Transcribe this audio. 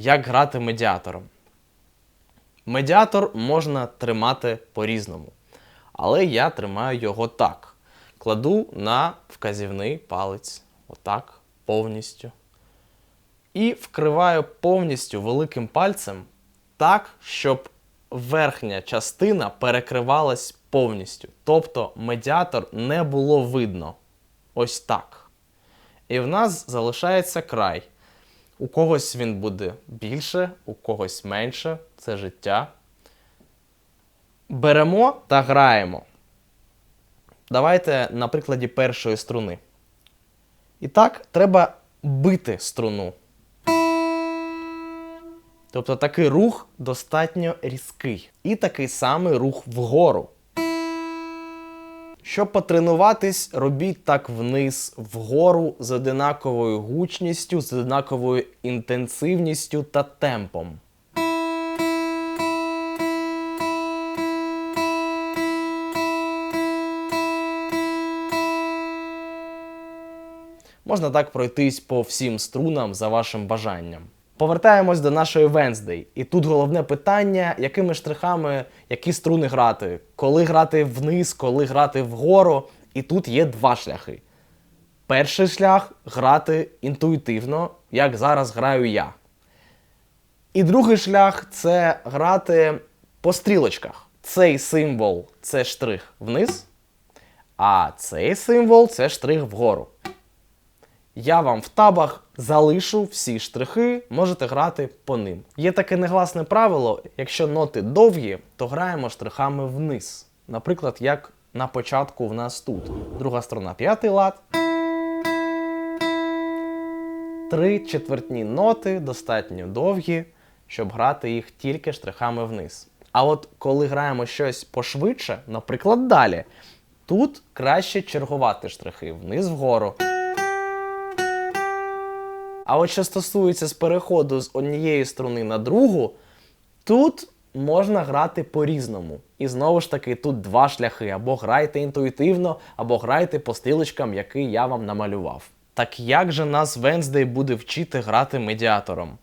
Як грати медіатором? Медіатор можна тримати по-різному. Але я тримаю його так. Кладу на вказівний палець. Отак, повністю. І вкриваю повністю великим пальцем так, щоб верхня частина перекривалась повністю. Тобто медіатор не було видно. Ось так. І в нас залишається край. У когось він буде більше, у когось менше. Це життя. Беремо та граємо. Давайте на прикладі першої струни. І так, треба бити струну. Тобто такий рух достатньо різкий. І такий самий рух вгору. Щоб потренуватись, робіть так вниз, вгору з одинаковою гучністю, з одинаковою інтенсивністю та темпом. Можна так пройтись по всім струнам за вашим бажанням. Повертаємось до нашої Wednesday. І тут головне питання, якими штрихами, які струни грати, коли грати вниз, коли грати вгору. І тут є два шляхи. Перший шлях грати інтуїтивно, як зараз граю я. І другий шлях це грати по стрілочках. Цей символ це штрих вниз, а цей символ це штрих вгору. Я вам в табах залишу всі штрихи, можете грати по ним. Є таке негласне правило: якщо ноти довгі, то граємо штрихами вниз. Наприклад, як на початку в нас тут. Друга сторона п'ятий лад. Три четвертні ноти достатньо довгі, щоб грати їх тільки штрихами вниз. А от коли граємо щось пошвидше, наприклад, далі, тут краще чергувати штрихи вниз вгору. А от що стосується з переходу з однієї струни на другу, тут можна грати по-різному. І знову ж таки, тут два шляхи: або грайте інтуїтивно, або грайте по стрілочкам, які я вам намалював. Так як же нас Венздей буде вчити грати медіатором?